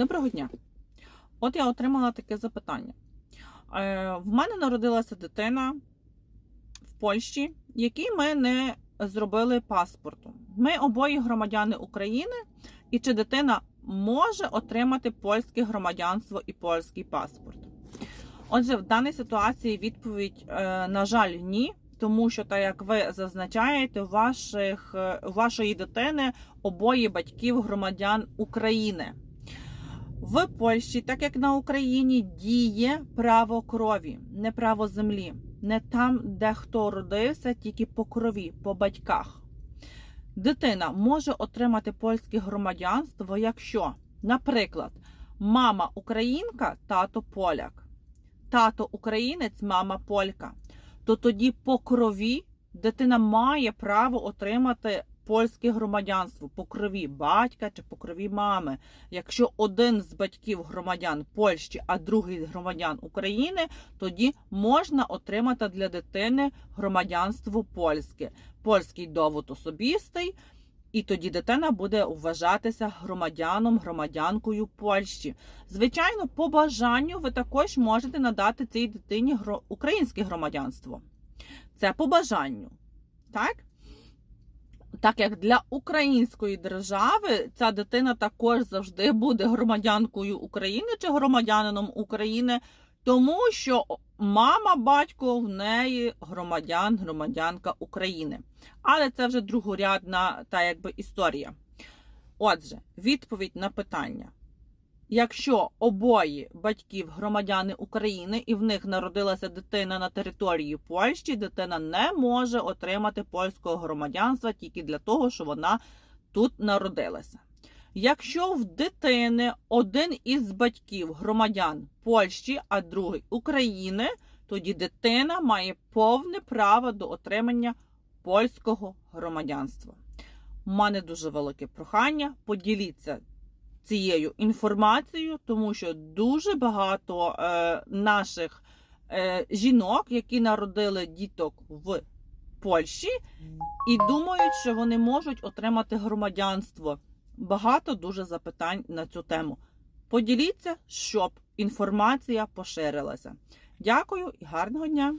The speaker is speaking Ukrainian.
Доброго дня. От я отримала таке запитання. Е, в мене народилася дитина в Польщі, якій ми не зробили паспорту. Ми обоє громадяни України, і чи дитина може отримати польське громадянство і польський паспорт? Отже, в даній ситуації відповідь, е, на жаль, ні. Тому що, так як ви зазначаєте, ваших, е, у вашої дитини обоє батьків громадян України. В Польщі, так як на Україні, діє право крові, не право землі, не там, де хто родився, тільки по крові, по батьках. Дитина може отримати польське громадянство, якщо, наприклад, мама українка, тато поляк, тато українець, мама полька, то тоді по крові дитина має право отримати польське громадянство по крові батька чи по крові мами. Якщо один з батьків громадян Польщі, а другий громадян України, тоді можна отримати для дитини громадянство польське, польський довод особистий. І тоді дитина буде вважатися громадяном, громадянкою Польщі. Звичайно, по бажанню ви також можете надати цій дитині українське громадянство. Це по бажанню. Так? Так як для української держави ця дитина також завжди буде громадянкою України чи громадянином України, тому що мама, батько в неї громадян, громадянка України. Але це вже другорядна та якби історія. Отже, відповідь на питання. Якщо обоє батьків громадяни України і в них народилася дитина на території Польщі, дитина не може отримати польського громадянства тільки для того, що вона тут народилася. Якщо в дитини один із батьків громадян Польщі, а другий України, тоді дитина має повне право до отримання польського громадянства. У мене дуже велике прохання. Поділіться цією інформацією, тому що дуже багато е, наших е, жінок, які народили діток в Польщі, і думають, що вони можуть отримати громадянство. Багато дуже запитань на цю тему. Поділіться, щоб інформація поширилася. Дякую і гарного дня!